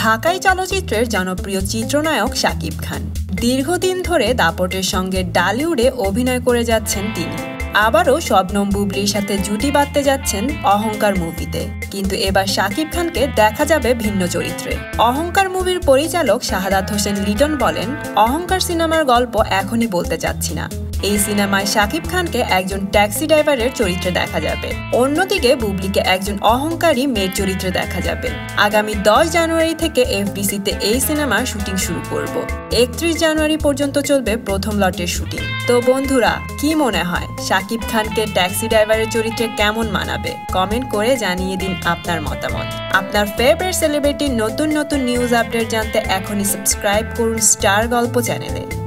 ঢাকাই চলচ্চিত্রের জনপ্রিয় চিত্রনায়ক শাকিব খান। দীর্ঘদিন ধরে দাপটের সঙ্গে ডালিউডে অভিনয় করে যাচ্ছেন তিনি। আবারও শবনম বুবলির সাথে জুটি বাঁধতে যাচ্ছেন অহংকার মুভিতে। কিন্তু এবার শাকিব খানকে দেখা যাবে ভিন্ন চরিত্রে। অহংকার মুভির পরিচালক শাহাদাত হোসেন লিটন বলেন, অহংকার সিনেমার গল্প এখনই বলতে চাচ্ছি না। এই সিনেমায় শাকিব খানকে একজন ট্যাক্সি ড্রাইভারের চরিত্রে দেখা যাবে। অন্যদিকে বুবলিকে একজন অহংকারী মেয়ের চরিত্রে দেখা যাবে। আগামী দশ জানুয়ারি থেকে এফডিসিতে এই সিনেমার শুটিং শুরু করব। একত্রিশ জানুয়ারি পর্যন্ত চলবে প্রথম লটের শুটিং। তো বন্ধুরা, কি মনে হয়? শাকিব খানকে ট্যাক্সি ড্রাইভারের চরিত্রে কেমন মানাবে? কমেন্ট করে জানিয়ে দিন আপনার মতামত। আপনার ফেভারিট সেলিব্রিটির নতুন নতুন নিউজ আপডেট জানতে এখনই সাবস্ক্রাইব করুন স্টার গল্প চ্যানেলে